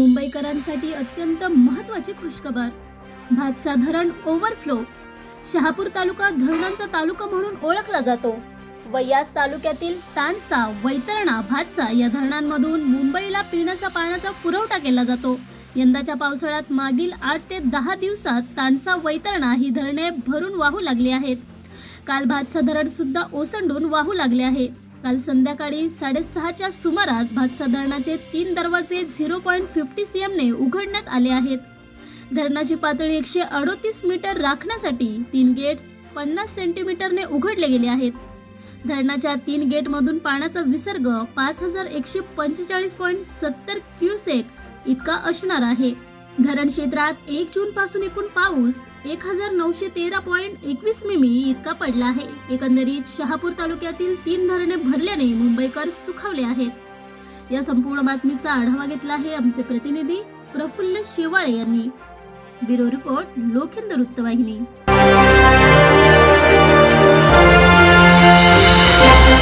मुंबईकरांसाठी अत्यंत महत्वाची खुशखबर. भातसा धरण ओव्हरफ्लो शहापूर तालुका धरणांचा तालुका म्हणून ओळखला जातो. व तालुक्यातील तानसा वैतरणा भातसा या धरणांमधून मुंबईला पिण्याचा पाण्याचा पुरवठा केला जातो. यंदाच्या पावसाळ्यात मागील आठ ते दहा दिवसात तानसा वैतरणा ही धरणे भरून वाहू लागली आहेत. काल भातसा धरण सुद्धा ओसंडून वाहू लागले आहे काल संध्याकाळी साडेसहाच्या सुमारास भातसा धरणाचे तीन दरवाजे झिरो पॉईंट फिफ्टी सी एमने उघडण्यात आले आहेत. धरणाची पातळी एकशे अडोतीस मीटर राखण्यासाठी तीन गेट्स पन्नास सेंटीमीटरने उघडले गेले आहेत. धरणाच्या तीन गेटमधून पाण्याचा विसर्ग पाच हजार एकशे पंचेचाळीस पॉईंट सत्तर क्युसेक इतका असणार आहे. धरण क्षेत्रात एक जून पासून एकूण पाऊस एक हजार नऊशे तेरा पॉईंट एकवीस मिमी इतका पडला आहे. एकंदरीत शहापूर तालुक्यातील तीन धरणे भरल्याने मुंबईकर सुखावले आहेत. या संपूर्ण बातमीचा आढावा घेतला आहे आमचे प्रतिनिधी प्रफुल्ल शेवाळे यांनी. ब्युरो रिपोर्ट लोखंद वृत्तवाहिनी.